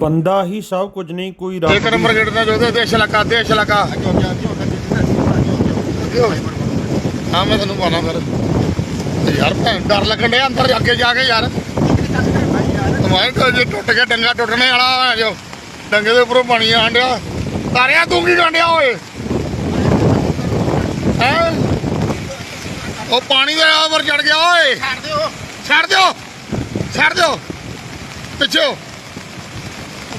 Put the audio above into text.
ਬੰਦਾ ਹੀ ਸਭ ਕੁਝ ਨਹੀਂ ਕੋਈ ਰੱਬ ਇੱਕ ਨੰਬਰ ਗੇਟ ਦਾ ਜੋਦੇ ਦੇਸ਼ ਇਲਾਕਾ ਦੇਸ਼ ਇਲਾਕਾ ਹਾਂ ਮੈਂ ਤੁਹਾਨੂੰ ਪਾਣਾ ਫਿਰ। ਤੇ ਯਾਰ ਭੈਣ ਡਰ ਲੱਗਣ ਡਿਆ ਅੰਦਰ ਅੱਗੇ ਜਾ ਕੇ ਯਾਰ। ਤੁਮਾਰੇ ਕੋਲ ਜੇ ਟੁੱਟ ਗਿਆ ਡੰਗਾ ਟੁੱਟਣੇ ਵਾਲਾ ਹੈ ਜੋ। ਡੰਗੇ ਦੇ ਉੱਪਰੋਂ ਪਾਣੀ ਆਣ ਡਿਆ। ਤਾਰਿਆ ਤੂੰ ਕੀ ਗੰਡਿਆ ਓਏ? ਹੈ? ਉਹ ਪਾਣੀ ਦੇ ਉੱਪਰ ਚੜ ਗਿਆ ਓਏ। ਛੱਡ ਦਿਓ। ਛੱਡ ਦਿਓ। ਛੱਡ ਦਿਓ। ਪਿੱਛੇ